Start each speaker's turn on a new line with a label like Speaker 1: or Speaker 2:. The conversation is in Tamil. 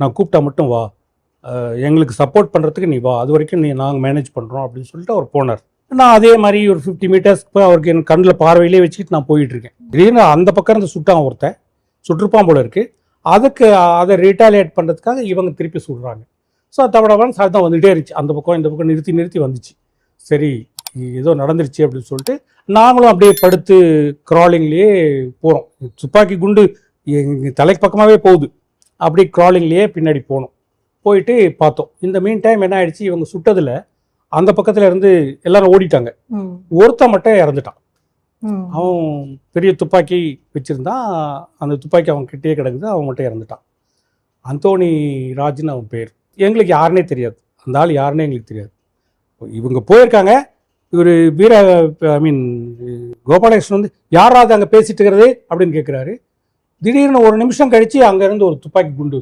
Speaker 1: நான் கூப்பிட்டா மட்டும் வா. எங்களுக்கு சப்போர்ட் பண்ணுறதுக்கு நீ வா. அது வரைக்கும் நீ நாங்கள் மேனேஜ் பண்ணுறோம் அப்படின்னு சொல்லிட்டு அவர் போனார். நான் அதே மாதிரி ஒரு ஃபிஃப்டி மீட்டர்ஸ்க்கு போய் அவருக்கு என் கண்ணில் பார்வையிலே வச்சுக்கிட்டு நான் போயிட்டுருக்கேன் திடீர்னு அந்த பக்கம் இருந்து சுட்டான் ஒருத்தன். சுற்றுப்பான் போல இருக்குது அதுக்கு அதை ரீட்டாலியேட் பண்ணுறதுக்காக இவங்க திருப்பி சுடுறாங்க. ஸோ தவடவன் தான் வந்துகிட்டே இருந்துச்சு. அந்த பக்கம் இந்த பக்கம் நிறுத்தி நிறுத்தி வந்துச்சு. சரி ஏதோ நடந்துருச்சு அப்படின்னு சொல்லிட்டு நாங்களும் அப்படியே படுத்து க்ராலிங்லேயே போகிறோம் துப்பாக்கி குண்டு எங்கள் தலைக்கு பக்கமாகவே போகுது. அப்படியே க்ராலிங்லேயே பின்னாடி போனோம். போயிட்டு பார்த்தோம். இந்த மீன் டைம் என்ன ஆயிடுச்சு? இவங்க சுட்டதில் அந்த பக்கத்தில் இருந்து எல்லாரும் ஓடிட்டாங்க. ஒருத்தன் மட்டும் இறந்துட்டான். அவன் பெரிய துப்பாக்கி வச்சுருந்தான். அந்த துப்பாக்கி அவன் கிட்டேயே கிடக்குது. அவன் மட்டும் இறந்துட்டான். அந்தோணி ராஜ்னு அவன் பேர். எங்களுக்கு யாருனே தெரியாது. அந்த ஆள் யாருன்னே எங்களுக்கு தெரியாது. இவங்க போயிருக்காங்க. இவர் வீர ஐ மீன் கோபாலகிருஷ்ணன் வந்து யாராவது அங்கே பேசிட்டு இருக்கிறது? அப்படின்னு கேட்குறாரு திடீர்னு ஒரு நிமிஷம் கழிச்சு அங்கேருந்து ஒரு துப்பாக்கி குண்டு